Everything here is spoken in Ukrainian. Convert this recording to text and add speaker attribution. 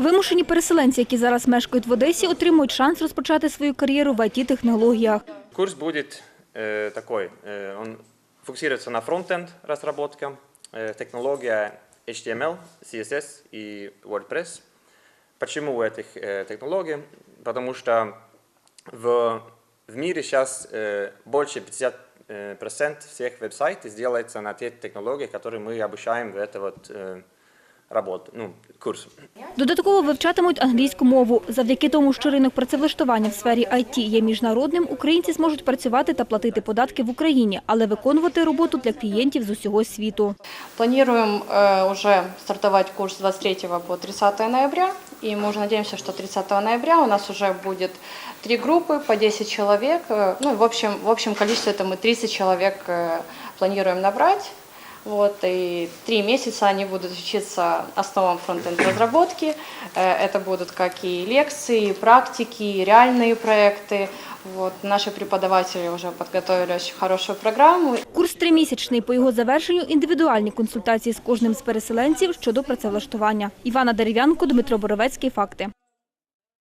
Speaker 1: Вимушені переселенці, які зараз мешкають в Одесі, отримують шанс розпочати свою кар'єру в IT-технологіях.
Speaker 2: Курс будет э, такой, э, он фокусируется на фронтенд разработка, э, технология HTML, CSS и WordPress. Почему этих э, технологий? Потому что в, в мире сейчас э, больше 50% э, процент всех веб-сайтов делается на те технологии, которые мы обучаем в это вот э, работу, ну, курс.
Speaker 1: Додатково вивчатимуть англійську мову. Завдяки тому, що ринок працевлаштування в сфері IT є міжнародним, українці зможуть працювати та платити податки в Україні, але виконувати роботу для клієнтів з усього світу.
Speaker 3: Планируем э, уже стартовать курс с 23 по 30 ноября. И мы уже надеемся, что 30 ноября у нас уже будет три группы по 10 человек. Э, Ну, и в общем, в общем количестве это мы 30 человек э, планируем набрать. Вот, и три месяца они будут учиться основам фронтенд разработки. Э, Это будут как и лекции, и практики, и реальные проекты. Вот, наши преподаватели уже подготовили очень хорошую программу.
Speaker 1: Курс тримісячний. По його завершенню індивідуальні консультації з кожним з переселенців щодо працевлаштування. Івана Дерев'янко, Дмитро Боровецький. Факти.